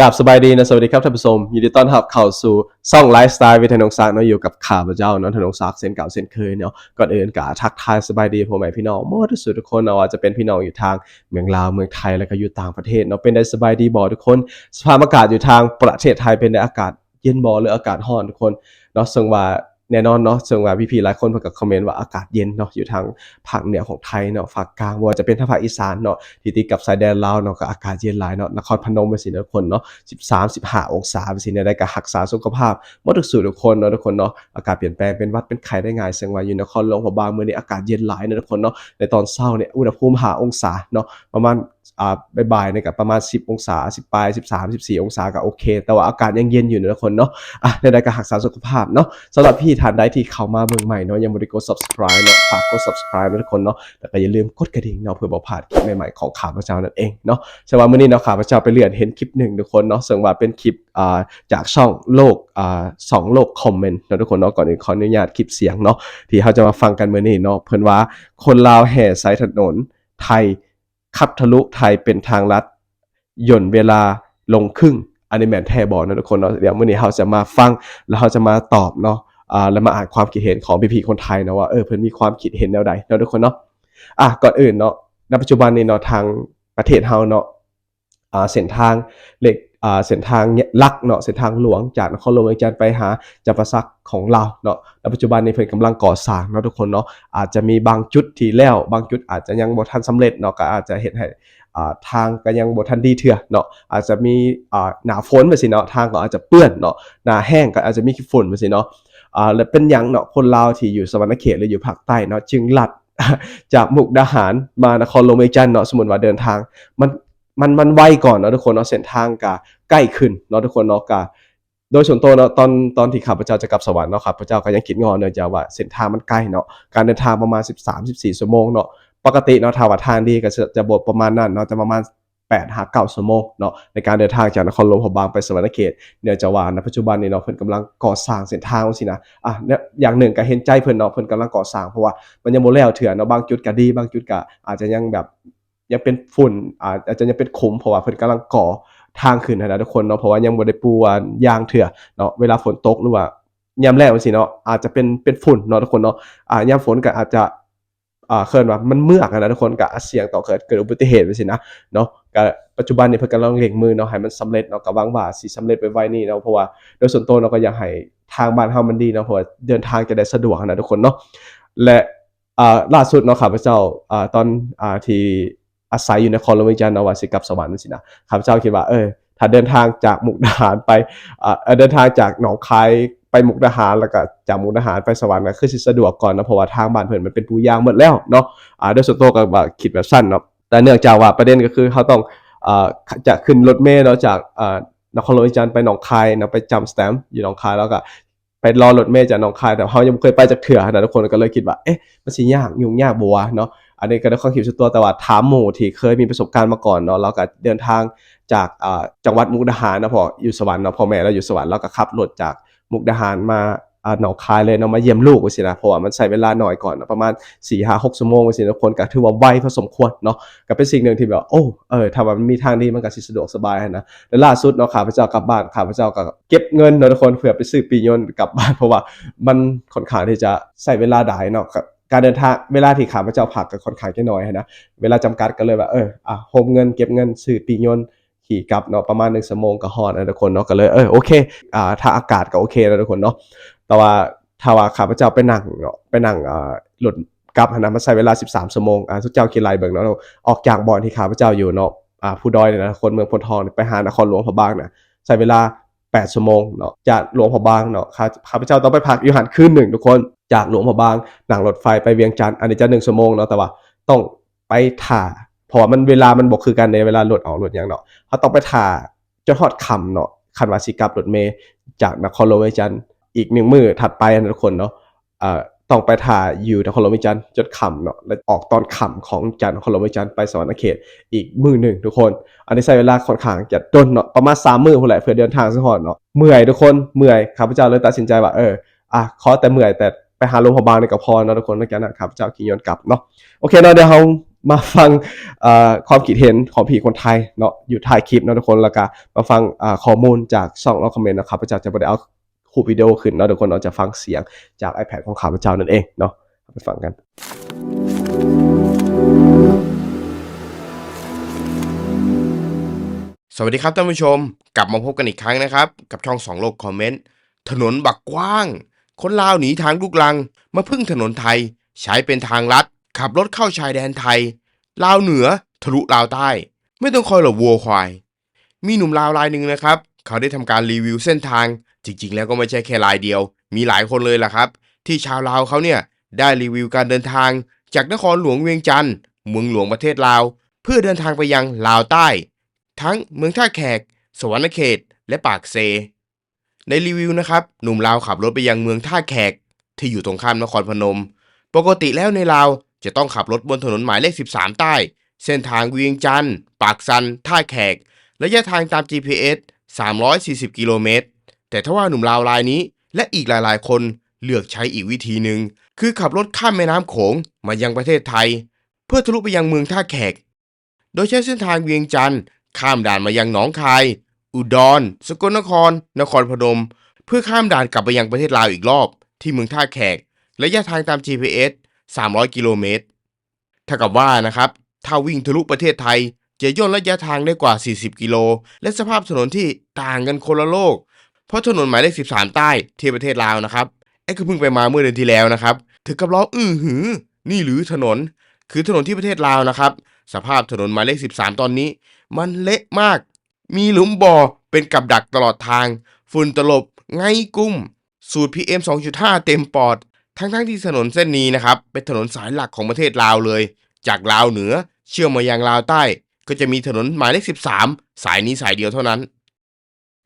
กับสบายดีนะ สวัสดีครับท่านผู้ชมยินดีต้อนรับเข้าสู่ซ่องไลฟ์สไตล์วิทยานงศักดิ์เนาะอยู่กับข่าพระเจ้าเนาะธนงศักดิ์เส้นเก่าเส้นเคยเนาะก่อนอื่นกะทักทายสบายดีพ่อแม่พี่น้องหมดทุกสุดทุกคนเนาะจะเป็นพี่น้องอยู่ทางเมืองลาวเมืองไทยแล้วก็อยู่ต่างประเทศเนาะเป็นได้สบายดีบ่ทุกคน สภาพอากาศอยู่ทางประเทศไทยเป็นได้อากาศเย็นบ่หรืออากาศร้อนทุกคนเนาะซึ่งว่า แน่นอนเนาะซึ่งว่าพี่ๆหลายคนเพิ่นก็คอมเมนต์ว่าอากาศเย็นเนาะอยู่ทางภาคเหนือของไทยเนาะภาคกลางว่าจะเป็นทางภาคอีสานเนาะที่ติดกับชายแดนลาวเนาะก็อากาศเย็นหลายเนาะนครพนมจังซี่เนะทุกคนเนาะ13 15 องศาจังซี่เนี่ยได้ก็รักษาสุขภาพบ่ทุกสู่ทุกคนเนาะทุกคนเนาะอากาศเปลี่ยนแปลงเป็นวัดเป็นไข้ได้ง่ายซึ่งว่าอยู่นครหลวงพระบางเมื้อนี้อากาศเย็นหลายเนาะทุกคนเนาะในตอนเช้าเนี่ยอุณหภูมิ5องศาเนาะประมาณ อ่าบ่ายๆเนี่ยก็ประมาณ 10 องศา 10ปลาย13 14 องศาก็โอเค แต่ว่าอากาศยังเย็นอยู่นะทุกคนเนาะอะในได้ก็รักษาสุขภาพเนาะสำหรับพี่ทานใดที่เข้ามาเบิ่งใหม่เนาะยังบ่ได้กด subscribe เนาะฝากกด subscribe นะทุกคนเนาะแล้วก็อย่าลืมกดกระดิ่งเนาะเพื่อบ่พลาดคลิปใหม่ๆของข้าวพเจ้านั่นเองเนาะใช่ว่ามื้อนี้เนาะข้าวพเจ้าไปเลื่อนเห็นคลิปหนึ่งทุกคนเนาะซึ่งว่าเป็นคลิปอ่าจากช่องโลกอ่าสองโลกคอมเมนต์นะทุกคนเนาะก่อนอื่นขออนุญาตคลิปเสียงเนาะที่เขาจะมาฟังกันเมื้อนี้เนาะเพิ่อนว่าคนลาวแห่สายถนนไทย ขับทะลุไทยเป็นทางลัดหย่นเวลาลงครึ่งอันนี้แม่นแท้บ่เนาะทุกคนเนาะเดี๋ยวมื้อนี้เราจะมาฟังแล้วเราจะมาตอบเนาะอ่าแล้วมาอ่านความคิดเห็นของพี่ๆคนไทยนะว่าเออเพิ่นมีความคิดเห็นแนวใดเนาะทุกคนเนาะอะก่อนอื่นเนาะณปัจจุบันนี้เนาะทางประเทศเฮาเนาะอ่าเส้นทางเหล็ก เส้นทางลักเนาะเส้นทางหลวงจากนครหลวงเวียงจันทร์ไปหาจำปสักของเราเนาะแล้วปัจจุบันนี้เพิ่นกำลังก่อสร้างเนาะทุกคนเนาะอาจจะมีบางจุดที่แล้ว บางจุดอาจจะยังบ่ทันสำเร็จเนาะก็อาจจะเฮ็ดให้อ่าทางก็ยังบ่ทันดีเทื่อเนาะอาจจะมีอ่าหน้าฝนไปสิเนาะทางก็อาจจะเปื้อนเนาะหน้าแห้งก็อาจจะมีขี้ฝุ่นไปสิเนาะอ่าแล้วเป็นหยังเนาะคนลาวที่อยู่สวรรณเขตหรืออยู่ภาคใต้เนาะจึงลัดจากมุกดาหารมานครหลวงเวียงจันทน์เนาะสมมุติว่าเดินทางมัน มันมันไวก่อนเนาะทุกคนเนาะเส้นทางกะใกล้ขึ้นเนาะทุกคนเนาะกะโดยส่วนตัวเนาะตอนตอนที่ข้าพเจ้าจะกลับสวรรค์เนาะข้าพเจ้าก็ยังคิดงอนเนื่องจาว่าเส้นทางมันใกล้เนาะการเดินทางประมาณ 13-14ชั่วโมงเนาะปกติเนาะถ้าว่าทางดีก็จะจะบทประมาณนั้นเนาะจะประมาณ8หา9ชั่วโมงเนาะในการเดินทางจากนครหลวงพระบางไปสวรรณเขตเนื่องจากว่าณปัจจุบันนี้เนาะเพิ่นกำลังก่อสร้างเส้นทางสินะอะเนี่ยอย่างหนึ่งก็เห็นใจเพิ่นเนาะเพิ่นกำลังก่อสร้างเพราะว่ามันยังบ่แล้วเถื่อเนาะบางจุดก็ดีบางจุดก็อาจจะยังแบบ ยังเป็นฝุ่นอาจจะยังเป็นขุมเพราะว่าเพิ่นกำลังก่อทางขึ้นนะทุกคนเนาะเพราะว่ายังบ่ได้ปูว่ายางเถื่อเนาะเวลาฝนตกหรือว่ายามแล้งจังซี่เนาะอาจจะเป็นเป็นฝุ่นเนาะทุกคนเนาะอ่ายามฝนก็อาจจะอ่าเคิ้นว่ามันเมือกนะทุกคนก็เสี่ยงต่อเกิดเกิดอุบัติเหตุจังซี่นะเนาะก็ปัจจุบันนี้เพิ่นกำลังเร่งมือเนาะให้มันสำเร็จเนาะก็หวังว่าสิสำเร็จไปไวนี้เนาะเพราะว่าโดยส่วนตัวเนาก็อยากให้ทางบ้านเฮามันดีเนาะเพราะว่าเดินทางจะได้สะดวกนะทุกคนเนาะและอ่าล่าสุดเนาะข้าพเจ้าอ่าตอนอ่าที่ อาศัยอยู่ในครหลวงวิจารณ์นวาสิกับสวรรค์นั่นสินะข้าพเจ้าคิดว่าเออถ้าเดินทางจากมุกดาหารไปอ่าเดินทางจากหนองคายไปมุกดาหารแล้วก็จากมุกดาหารไปสวรรค์ก็คือสสะดวกก่อนนะเพราะว่าทางบ้านเพิ่นมันเป็นปูยางหมดแล้วเนาะอ่าโดยส่วนตัวก็ว่าคิดแบบสั้นเนาะแต่เนื่องจากว่าประเด็นก็คือเขาต้องอ่าจะขึ้นรถเมล์เนาะจากอ่านครหลวงวิจารณ์ไปหนองคายนะไปจำสแตมป์อยู่หนองคายแล้วก็ไปรอรถเมล์จากหนองคายแต่เขายังบ่เคยไปจากเถื่อนะทุกคนก็เลยคิดว่าเอ๊ะมันสิยากยุ่งยากบ่วเนาะ อันนี้ก็ได้ความคิดส่วนตัวแต่ว่าถามหมู่ที่เคยมีประสบการณ์มาก่อนเนาะเราก็เดินทางจากจังหวัดมุกดาหารนะพออยู่สวรรค์เนาะพ่อแม่เราอยู่สวรรค์เราก็ขับรถจากมุกดาหารมาหนองคายเลยเนาะมาเยี่ยมลูกว่าสินะเพราะว่ามันใช้เวลาหน่อยก่อนนะประมาณ4 5 6ชั่วโมงว่าสินะคนก็ถือว่าไวพอสมควรเนาะก็เป็นสิ่งหนึ่งที่แบบโอ้เออถ้ามันมีทางดีมันก็สะดวกสบายนะและล่าสุดเนาะข้าพเจ้ากลับบ้านข้าพเจ้าก็เก็บเงินเนาะทุกคนเพื่อไปซื้อปียนต์กลับบ้านเพราะว่ามันค่อนข้างที่จะใช้เวลาได้เนาะครับ การเดินทางเวลาที่ขาพระเจ้าพักก็ค่อนข้างจะน้อยนะเวลาจำกัดก็เลยแบบเอออะโฮมเงินเก็บเงินซื้อปียนขี่กลับเนาะประมาณ1ชั่วโมงก็ฮอดนะทุกคนเนาะก็เลยเออโอเคอ่าถ้าอากาศก็โอเคนะทุกคนเนาะแต่ว่าถ้าว่าข้าพเจ้าไปนั่งเนาะไปนั่งอ่ารถกลับนะมันใช้เวลา 13ชั่วโมงอ่าทุกเจ้าคิดไรเบิ่งเนาะออกจากบ่อนที่ข้าพเจ้าอยู่เนาะอ่าผู้ดอยเนี่ยนะคนเมืองพนทองไปหานครหลวงพระบางเน่ะใช้เวลา 8 ชั่วโมงเนาะจากหลวงพระบางเนาะข้าพเจ้าต้องไปพักอยู่หันคืนหนึ่งทุกคนจากหลวงพระบางนั่งรถไฟไปเวียงจันทร์อันนี้จะหนึ่งชั่วโมงเนาะแต่ว่าต้องไปถ่าเพราะว่ามันเวลามันบอกคือกันในเวลาหลดออกหลดยังเนาะเขาต้องไปถ่าจนฮอดคำเนาะคันวาสิกับรถเมย์จากนครหลวงเวียงจันทร์อีกหนึ่งมือถัดไปนะทุกคนเนาะอ่อ ต้องไปถ่ายอยู่นครหลวงวียงจันทร์จนค่ำเนาะแล้วออกตอนค่ำของจากนครหลวงวียงจันทร์ไปสวรรณเขตอีกมือหนึ่งทุกคน อันนี้ใช้เวลาค่อนข้างจะดนเนาะประมาณ3มื้อพุ่นแหละเพื่อเดินทางสักฮอดเนาะเมื่อยทุกคนเมื่อยข้าพเจ้าเลยตัดสินใจว่าเอออะขอแต่เมื่อยแต่ไปหาโรงพยาบาลนี่ก็พอเนาะทุกคนแล้วกนั้นข้าพเจ้าขี่ยนกลับเนาะโอเคเนาะเดี๋ยวเรามาฟังความคิดเห็นของพี่คนไทยเนาะอยู่ท้ายคลิปเนาะทุกคนแล้วก็มาฟังข้อมูลจากช่องเราคอมเมนต์นะครับพระเจ้าจะบ่ได้เอา คูปวิดีโอขึ้นเนาะทุกคนเราจะฟังเสียงจาก iPad ของข้าพเจ้านั่นเองเนาะไปฟังกัน สวัสดีครับท่านผู้ชม กลับมาพบกันอีกครั้งนะครับ กับช่องสองโลกคอมเมนต์ ถนนบักกว้าง คนลาวหนีทางลูกลัง มาพึ่งถนนไทย ใช้เป็นทางลัด ขับรถเข้าชายแดนไทย ลาวเหนือ ทะลุลาวใต้ ไม่ต้องคอยหลบวัวควาย มีหนุ่มลาวรายหนึ่งนะครับ เขาได้ทำการรีวิวเส้นทาง จริงๆ แล้วก็ไม่ใช่แค่รายเดียว มีหลายคนเลยล่ะครับ ที่ชาวลาวเขาเนี่ยได้รีวิวการเดินทาง จากนครหลวงเวียงจันทร์เมืองหลวงประเทศลาว เพื่อเดินทางไปยังลาวใต้ ทั้งเมืองท่าแขก สวรรณเขต และปากเซ ในรีวิวนะครับ หนุ่มลาวขับรถไปยังเมืองท่าแขก ที่อยู่ตรงข้ามนครพนม ปกติแล้วในลาวจะต้องขับรถบนถนนหมายเลข 13 ใต้ เส้นทางเวียงจันทร์ปากซัน ท่าแขก ระยะทางตาม GPS 340 กิโลเมตร แต่ถ้าว่าหนุ่มลาวรายนี้ และอีกหลายๆ คนเลือกใช้อีกวิธีหนึ่งคือขับรถข้ามแม่น้ำโขงมายังประเทศไทย เพื่อทะลุไปยังเมืองท่าแขก โดยใช้เส้นทางเวียงจันทร์ข้ามด่านมายังหนองคาย อุดร สกลนคร นครพนม เพื่อข้ามด่านกลับไปยังประเทศลาวอีกรอบ ที่เมืองท่าแขกระยะทางตาม GPS 300 กิโลเมตรถ้ากับว่านะครับ ถ้าวิ่งทะลุประเทศไทย จะย่นระยะทางได้กว่า 40 กิโล และสภาพถนนที่ต่างกันคนละโลก เพราะถนนหมายเลข 13 ใต้ที่ประเทศลาวนะครับไอ้ก็เพิ่งไปมาเมื่อเดือนที่แล้วนะครับ ถึงกับร้องอื้อหือ นี่หรือถนน คือถนนที่ประเทศลาวนะครับ สภาพถนนหมายเลข 13 ตอนนี้ มันเละมาก มีหลุมบ่อเป็นกับดักตลอดทาง ฝุ่นตลบ ไงกุ้ม สูตร PM 2.5 เต็มปอด ทั้งๆทที่ถนนเส้นนี้นะครับ เป็นถนนสายหลักของประเทศลาวเลย จากลาวเหนือเชื่อมมายังลาวใต้ ก็จะมีถนนหมายเลข 13 สายนี้สายเดียวเท่านั้น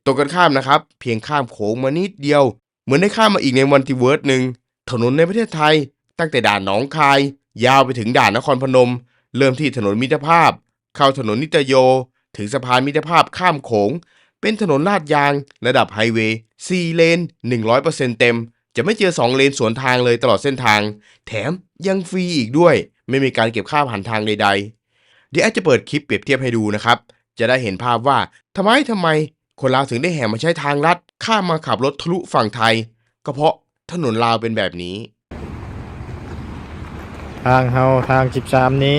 ตรงกันข้ามนะครับ เพียงข้ามโขงมานิดเดียว เหมือนได้ข้ามมาอีกในวันติเวิร์ดหนึ่งถนนในประเทศไทย ตั้งแต่ด่านหนองคาย ยาวไปถึงด่านนครพนม เริ่มที่ถนนมิตรภาพ เข้าถนนนิตโย ถึงสะพานมิตรภาพข้ามโขง เป็นถนนลาดยาง ระดับไฮเวย์4เลน 100%เต็ม จะไม่เจอ 2 เลนสวนทางเลยตลอดเส้นทาง แถมยังฟรีอีกด้วย ไม่มีการเก็บค่าผ่านทางใดๆ เดี๋ยวอาจจะเปิดคลิปเปรียบเทียบให้ดูนะครับ จะได้เห็นภาพว่าทำไมทำไม คนลาวถึงได้แห่มาใช้ทางลัดข้ามมาขับรถทะลุฝั่งไทย ก็เพราะถนนลาวเป็นแบบนี้ ทางเฮาทาง13นี้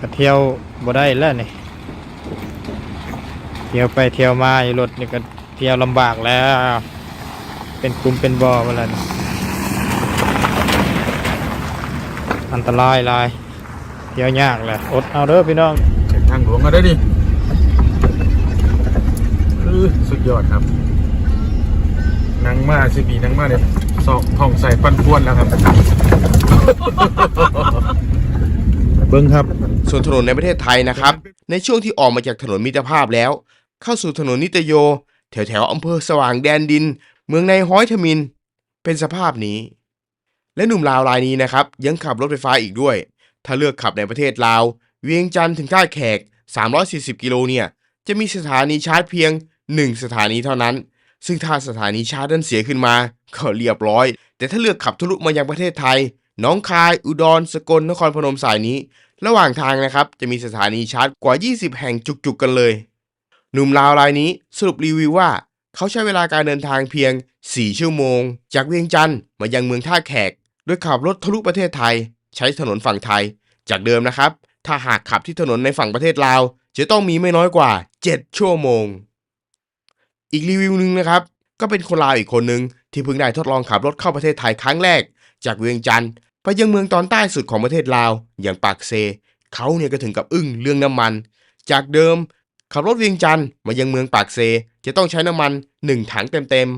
ก็เที่ยวบ่ได้แล้วนี่เที่ยวไปเที่ยวมาอยู่รถนี่ก็เที่ยวลำบากแล้ว เป็นกลุ่มเป็นบ่อมาแล้วนี่อันตรายหลายเที่ยวยากแหละอดเอาเด้อพี่น้องทางหลวงก็ได้ดิเอสุดยอดครับนังมาสิบีนังมาเนี่ยสอกท่องใส่ปันป้วนแล้วครับ เบิ่งครับ ส่วนถนนในประเทศไทยนะครับ ในช่วงที่ออกมาจากถนนมิตรภาพแล้ว เข้าสู่ถนนนิตโย แถวแถวๆอำเภอสว่างแดนดิน เมืองในห้อยทมิน เป็นสภาพนี้ และหนุ่มลาวรายนี้นะครับ ยังขับรถไฟฟ้าอีกด้วย ถ้าเลือกขับในประเทศลาว เวียงจันทร์ถึงท่าแขก 340 กิโลเนี่ย จะมีสถานีชาร์จเพียง 1 สถานีเท่านั้น ซึ่งถ้าสถานีชาร์จนั้นเสียขึ้นมา ก็เรียบร้อย แต่ถ้าเลือกขับทะลุมายังประเทศไทย น้องคาย อุดร สกล นครพนมสายนี้ ระหว่างทางนะครับ จะมีสถานีชาร์จกว่า 20 แห่งจุกๆกันเลย หนุ่มลาวรายนี้สรุปรีวิวว่า เขาใช้เวลาการเดินทางเพียง 4 ชั่วโมง จากเวียงจันทร์มายังเมืองท่าแขก โดยขับรถทะลุประเทศไทย ใช้ถนนฝั่งไทย จากเดิมนะครับ ถ้าหากขับที่ถนนในฝั่งประเทศลาวจะต้องมีไม่น้อยกว่า 7 ชั่วโมง อีกรีวิวหนึ่งนะครับ ก็เป็นคนลาวอีกคนหนึ่งที่เพิ่งได้ทดลองขับรถเข้าประเทศไทยครั้งแรก จากเวียงจันทร์ไปยังเมืองตอนใต้สุดของประเทศลาว อย่างปากเซ เขาเนี่ยก็ถึงกับอึ้งเรื่องน้ำมัน จากเดิมขับรถเวียงจันทร์มายังเมืองปากเซ จะต้องใช้น้ำมัน 1 ถังเต็ม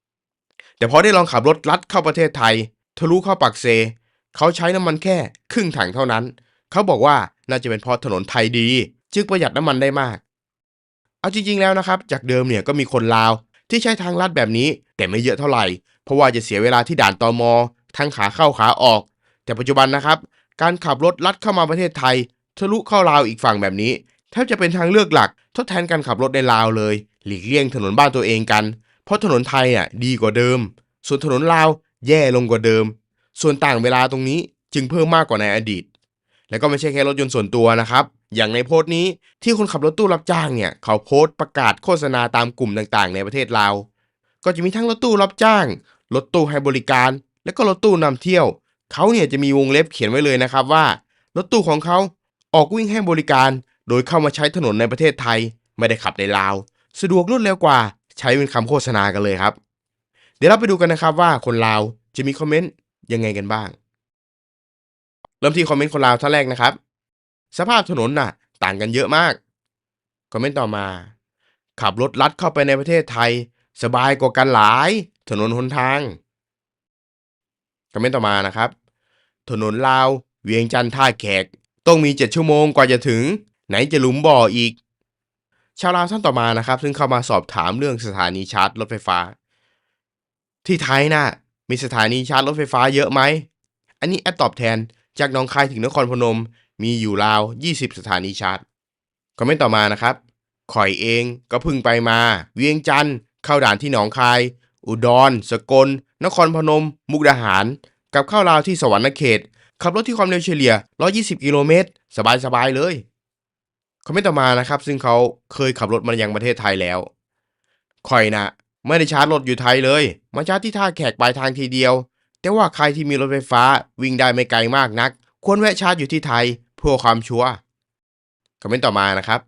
ๆ แต่พอได้ลองขับรถลัดเข้าประเทศไทย ทะลุเข้าปากเซ เขาใช้น้ำมันแค่ครึ่งถังเท่านั้น เขาบอกว่าน่าจะเป็นเพราะถนนไทยดี จึงประหยัดน้ำมันได้มาก เอาจริงๆแล้วนะครับ จากเดิมเนี่ยก็มีคนลาว ที่ใช้ทางลัดแบบนี้ แต่ไม่เยอะเท่าไหร่ เพราะว่าจะเสียเวลาที่ด่านตอมอทั้งขาเข้าขาออก แต่ปัจจุบันนะครับ การขับรถลัดเข้ามาประเทศไทย ทะลุเข้าลาวอีกฝั่งแบบนี้แทบจะเป็นทางเลือกหลัก ทดแทนการขับรถในลาวเลย หลีกเลี่ยงถนนบ้านตัวเองกัน เพราะถนนไทยอะดีกว่าเดิม ส่วนถนนลาวแย่ลงกว่าเดิม ส่วนต่างเวลาตรงนี้จึงเพิ่มมากกว่าในอดีต และก็ไม่ใช่แค่รถยนต์ส่วนตัวนะครับ อย่างในโพสต์นี้ที่คนขับรถตู้รับจ้างเนี่ย เขาโพสต์ประกาศโฆษณาตามกลุ่มต่างๆ ในประเทศลาว ก็จะมีทั้งรถตู้รับจ้าง รถตู้ให้บริการ และก็รถตู้นำเที่ยว เขาเนี่ยจะมีวงเล็บเขียนไว้เลยนะครับว่า รถตู้ของเขาออกวิ่งให้บริการ โดยเข้ามาใช้ถนนในประเทศไทย ไม่ได้ขับในลาว สะดวกรวดเร็วกว่า ใช้เป็นคำโฆษณากันเลยครับ เดี๋ยวเราไปดูกันนะครับว่าคนลาวจะมีคอมเมนต์ยังไงกันบ้าง เริ่มที่คอมเมนต์คนลาวท่าแรกนะครับ สภาพถนนน่ะ ต่างกันเยอะมาก คอมเมนต์ต่อมา ขับรถลัดเข้าไปในประเทศไทย สบายกว่ากันหลาย ถนนหนทาง คอมเมนต์ต่อมานะครับ ถนนลาว เวียงจันทร์ท่าแขก ต้องมี 7 ชั่วโมงกว่าจะถึง ไหนจะหลุมบ่ออีก ชาวลาวท่านต่อมานะครับ ซึ่งเข้ามาสอบถามเรื่องสถานีชาร์จรถไฟฟ้า ที่ไทยน่ะมีสถานีชาร์จรถไฟฟ้าเยอะไหม อันนี้แอดตอบแทน จากหนองคายถึงนครพนม มีอยู่ราว 20 สถานีชาร์จคอมเมนต์ต่อมานะครับข่อยเองก็พึ่งไปมา เวียงจันทร์เข้าด่านที่หนองคาย อุดร สกล นครพนม มุกดาหาร กับเข้าลาวที่สวรรณเขต ขับรถที่ความเร็วเฉลี่ย 120 กิโลเมตร สบายๆเลยคอมเมนต์ต่อมานะครับ ซึ่งเขาเคยขับรถมายังประเทศไทยแล้วข่อยนะไม่ได้ชาร์จรถอยู่ไทยเลย มาชาร์จที่ท่าแขกปลายทางทีเดียว แต่ว่าใครที่มีรถไฟฟ้าวิ่งได้ไม่ไกลมากนัก ควรแวะชาร์จอยู่ที่ไทยเพื่อความชัวร์คอมเมนต์ต่อมานะครับ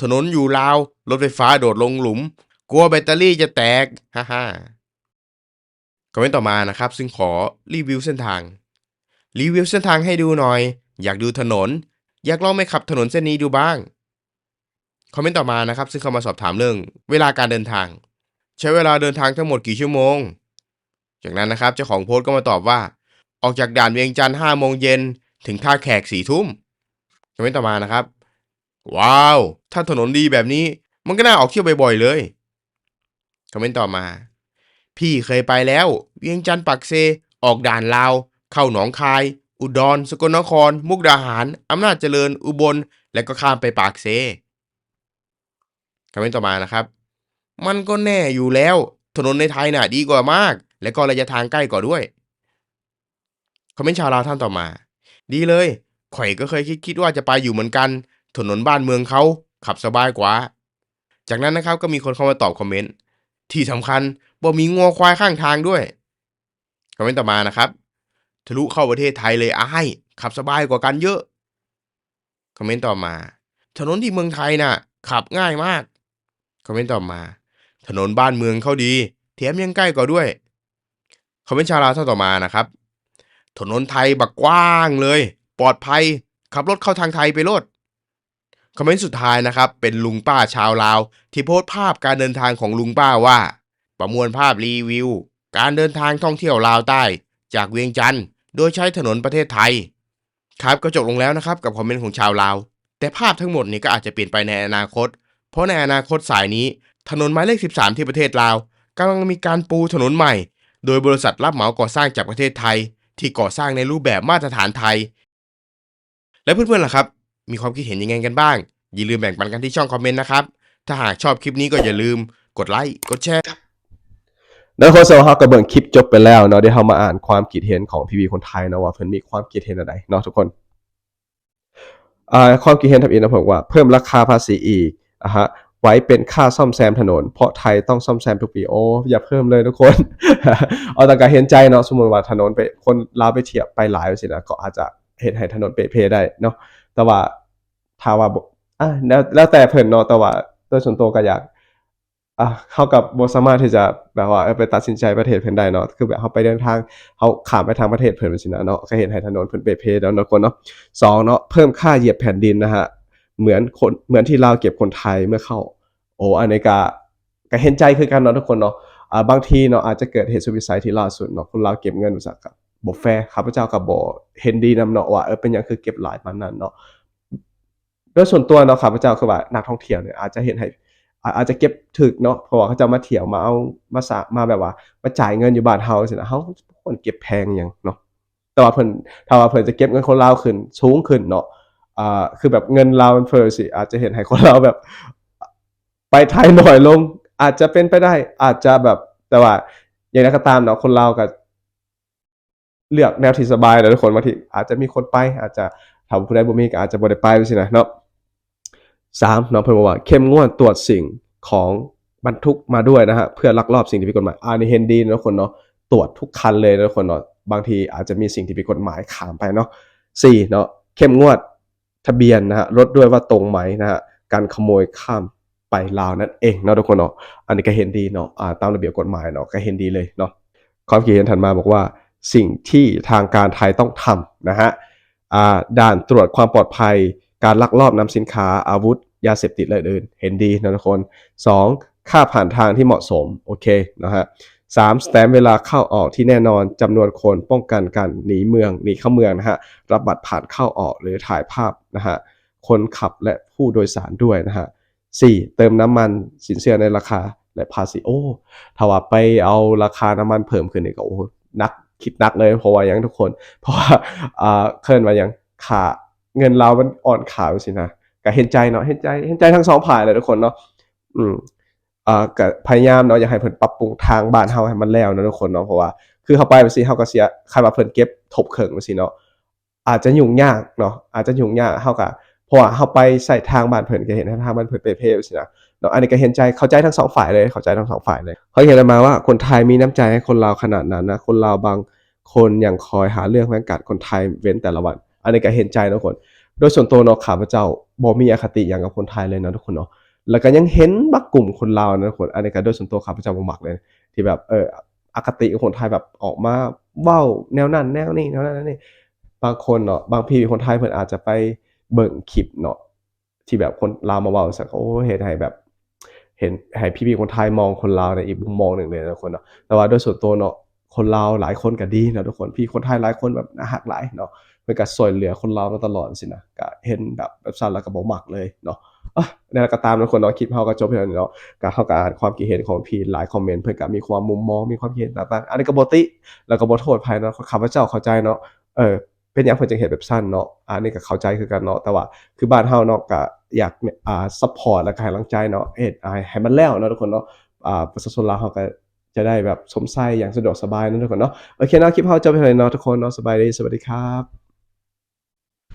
ถนนอยู่ลาว รถไฟฟ้าโดดลงหลุม กลัวแบตเตอรี่จะแตก ฮ่าฮ่าคอมเมนต์ต่อมานะครับ ซึ่งขอรีวิวเส้นทาง รีวิวเส้นทางให้ดูหน่อย อยากดูถนน อยากลองไปขับถนนเส้นนี้ดูบ้าง คอมเมนต์ต่อมานะครับ ซึ่งเข้ามาสอบถามเรื่อง เวลาการเดินทาง ใช้เวลาเดินทางทั้งหมดกี่ชั่วโมง จากนั้นนะครับเจ้าของโพสต์ก็มาตอบว่า ออกจากด่านเวียงจันทร์ห้าโมงเย็นถึงท่าแขกสี่ทุ่มคอมเมนต์ต่อมานะครับ ว้าว ถ้าถนนดีแบบนี้ มันก็น่าออกเที่ยวบ่อยๆเลยคอมเมนต์ต่อมา พี่เคยไปแล้ว เวียงจันทร์ปักเซ ออกด่านลาว เข้าหนองคาย อุดร สกลนคร มุกดาหาร อำนาจเจริญ อุบล แล้วก็ข้ามไปปากเซคอมเมนต์ต่อมานะครับ มันก็แน่อยู่แล้ว ถนนในไทยน่ะดีกว่ามาก และก็ระยะทางใกล้กว่าด้วย คอมเมนต์ชาวลาวท่านต่อมา ดีเลยข่อยก็เคยคิดคิดว่าจะไปอยู่เหมือนกัน ถนนบ้านเมืองเขาขับสบายกว่า จากนั้นนะครับก็มีคนเข้ามาตอบคอมเมนต์ที่สำคัญบ่มีงัวควายข้างทางด้วย คอมเมนต์ต่อมานะครับ ทะลุเข้าประเทศไทยเลยอ้ายขับสบายกว่ากันเยอะ คอมเมนต์ต่อมา ถนนที่เมืองไทยน่ะ ขับง่ายมาก คอมเมนต์ต่อมา ถนนบ้านเมืองเขาดีแถมยังใกล้กว่าด้วย คอมเมนต์ชาวลาวท่านต่อมานะครับ ถนนไทยบักกว้างเลย ปลอดภัย ขับรถเข้าทางไทยไปโลดคอมเมนต์สุดท้ายนะครับ เป็นลุงป้าชาวลาว ที่โพสต์ภาพการเดินทางของลุงป้าว่า ประมวลภาพรีวิว การเดินทางท่องเที่ยวลาวใต้ จากเวียงจันทร์โดยใช้ถนนประเทศไทย ครับก็จบลงแล้วนะครับกับคอมเมนต์ของชาวลาว แต่ภาพทั้งหมดนี้ก็อาจจะเปลี่ยนไปในอนาคต เพราะในอนาคตสายนี้ ถนนหมายเลข 13 ที่ประเทศลาวกำลังมีการปูถนนใหม่ โดยบริษัทรับเหมาก่อสร้างจากประเทศไทย ที่ก่อสร้างในรูปแบบมาตรฐานไทย และเพื่อนๆล่ะครับ มีความคิดเห็นยังไงกันบ้าง อย่าลืมแบ่งปันกันที่ช่องคอมเมนต์นะครับ ถ้าหากชอบคลิปนี้ก็อย่าลืมกดไลค์กดแชร์แล้วคนสำหรับเราก็เบิ่งคลิปจบไปแล้วเนาะเดี๋ยวเรามาอ่านความคิดเห็นของพี่ๆคนไทยนะว่าเพิ่นมีความคิดเห็นอะไรเนาะทุกคนอ่าความคิดเห็นทับอินนะผมว่าเพิ่มราคาภาษีอีกอะฮะ ไว้เป็นค่าซ่อมแซมถนน เพราะไทยต้องซ่อมแซมทุกปีโอ้อย่าเพิ่มเลยทุกคน เอาแต่การเห็นใจเนาะสมมติว่าถนนไปคนลาวไปเทียบไปหลายสินะก็อาจจะเห็นให้ถนนเปเพได้เนาะแต่ว่าถ้าว่าอะแล้วแล้วแต่เพิ่นเนาะแต่ว่าโดยส่วนตัวก็อยากอะเข้ากับบสามารถที่จะแบบว่าไปตัดสินใจประเทศเพิ่นได้เนาะคือแบบเฮาไปเดินทางเฮาขามไปทางประเทศเพิ่นจังซี่นะเนาะก็เห็นให้ถนนเพิ่นเปเพแล้วเนาะคนเนาะสองเนาะเพิ่มค่าเหยียบแผ่นดินนะฮะ เหมือนคนเหมือนที่ลาเก็บคนไทยเมื่อเข้า โอ้อันนี้ก็ก็เห็นใจคือกันเนาะทุกคนเนาะอ่าบางทีเนาะอาจจะเกิดเหตุสุดวิสัยที่ล่าสุดเนาะคนลาเก็บเงินอุตสาหกรรมบ่แฟร์ข้าพเจ้าก็บ่เห็นดีนำเนาะว่าเออเป็นหยังคือเก็บหลายปานนั้นเนาะโดยส่วนตัวเนาะข้าพเจ้าคือว่านักท่องเที่ยวเนี่ยอาจจะเห็นให้อาจจะเก็บถึกเนาะเพราะว่าเขาจะมาเที่ยวมาเอามาสะมาแบบว่ามาจ่ายเงินอยู่บ้านเฮาสินะเฮาควรเก็บแพงหยังเนาะแต่ว่าเพิ่นถ้าว่าเพิ่นจะเก็บเงินคนลาวขึ้นสูงขึ้นเนาะ อ่าคือแบบเงินลามันเฟ้อสิอาจจะเห็นให้คนลาแบบ ไปไทยน้อยลง อาจจะเป็นไปได้อาจจะแบบแต่ว่า อย่างไรก็ตามเนาะคนลาวก็เลือกแนวที่สบายแหละทุกคนบางทีอาจจะมีคนไป อาจจะถ้าผู้ใดบ่มีก็อาจจะบ่ได้ไปจังซี่นะเนาะสามเนาะเพิ่นบอกว่าเข้มงวดตรวจสิ่งของบรรทุกมาด้วยนะฮะเพื่อลักลอบสิ่งที่ผิดกฎหมายอันนี้เห็นดีนะทุกคนเนาะตรวจทุกคันเลยนะทุกคนเนาะบางทีอาจจะมีสิ่งที่ผิดกฎหมายขามไปเนาะสี่เนาะเข้มงวด ทะเบียนนะฮะรถด้วยว่าตรงไหมนะฮะการขโมยข้ามไปลาวนั่นเองเนาะทุกคนเนาะอันนี้ก็เห็นดีเนาะอ่าตามระเบียบกฎหมายเนาะก็เห็นดีเลยเนาะความคิดเห็นถัดมาบอกว่าสิ่งที่ทางการไทยต้องทำนะฮะอ่าด่านตรวจความปลอดภัย การลักลอบนำสินค้าอาวุธ ยาเสพติดและอื่น เห็นดีนะทุกคน 2. ค่าผ่านทางที่เหมาะสม โอเคนะฮะ สามสแตมป์เวลาเข้าออกที่แน่นอนจำนวนคนป้องกันการหนีเมืองหนีเข้าเมืองนะฮะรับบัตรผ่านเข้าออกหรือถ่ายภาพนะฮะคนขับและผู้โดยสารด้วยนะฮะสี่เติมน้ำมันสินเชื่อในราคาและภาษีโอ้ถ้าว่าไปเอาราคาน้ำมันเพิ่มขึ้นนี่ก็โอ้นักคิดนักเลยเพราะว่าย่างทุกคน เพราะว่าอ่าเคลื่อนมาอย่างขาเงินเรามันอ่อนขาไปสินะก็เห็นใจเนาะเห็นใจเห็นใจทั้งสองฝ่ายเลยทุกคนเนาะอืม อ่าก็พยายามเนาะอยากให้เพิ่นปรับปรุงทางบ้านเฮาให้มันแล้วนะทุกคนเนาะเพราะว่าคือเข้าไปไปสิเฮาก็เสียคาดว่าเพิ่นเก็บทบเขิงไปสิเนาะอาจจะยุ่งยากเนาะอาจจะยุ่งยากเฮาก็เพราะว่าเฮาไปใส่ทางบ้านเพิ่นก็เห็นทางบ้านเพิ่นเปเพไปสินะเนาะอันนี้ก็เห็นใจเข้าใจทั้งสองฝ่ายเลยเข้าใจทั้งสองฝ่ายเลยเขาเห็นมาว่าคนไทยมีน้ำใจให้คนลาวขนาดนั้นนะคนลาวบางคนอย่างคอยหาเรื่องแม่งกัดคนไทยเว้นแต่ละวัน อันนี้ก็เห็นใจนะทุกคน โดยส่วนตัวเนาะข้าพเจ้าบ่มีอคติอย่างกับคนไทยเลยนะทุกคนเนาะ แล้วก็ยังเห็นบักกลุ่มคนลาวนะคนอันนี้ก็โดยส่วนตัวข้าพเจ้าบ่มักเลย ที่แบบเอออคติของคนไทยแบบออกมาเว้าแนวนั้นแนวนี้แนวนั้นแนวนี้บางคนเนาะบางพี่คนไทยเพิ่นอาจจะไปเบิ่งคลิปเนาะที่แบบคนลาวมาเว้าสักโอ้เฮ็ดให้แบบ เห็นให้พี่ๆคนไทยมองคนลาวในอีกมุมมองหนึ่งเลยนะทุกคนเนาะแต่ว่าโดยส่วนตัวเนาะคนลาวหลายคนก็ดีนะทุกคนพี่คนไทยหลายคนแบบน่าฮักหลายเนาะเพิ่นก็ช่วยเหลือคนลาวมาตลอดสินะก็เห็นแบบแบบซั่นแล้วก็บ่มักเลยเนาะ นั่นก็ตามนะทุกคนเนาะคลิปเฮาก็จบไปแล้วเนาะก็เฮาก็อ่านความคิดเห็นของพี่หลายคอมเมนต์เพิ่อนก็มีความมุมมองมีความคิดเห็นต่างๆอันนี้ก็บ่ติแล้วก็บ่โทษไผเนาะข้าพเจ้าเข้าใจเนาะเออเป็นหยังเพิ่นจึงเฮ็ดแบบซั่นเนาะอันนี้ก็เข้าใจคือกันเนาะแต่ว่าคือบ้านเฮาเนาะก็อยากอ่าซัปพอร์ตแล้วก็ให้กำลังใจเนาะเฮ็ดอ่าให้มันแล้วเนาะทุกคนเนาะอ่าประชาชนลาวเขาก็จะได้แบบสมไส้อย่างสะดวกสบายนะทุกคนเนาะโอเคเนาะคลิปเฮาจบไปเลยเนาะทุกคนเนาะสบายดีสวัสดีครับ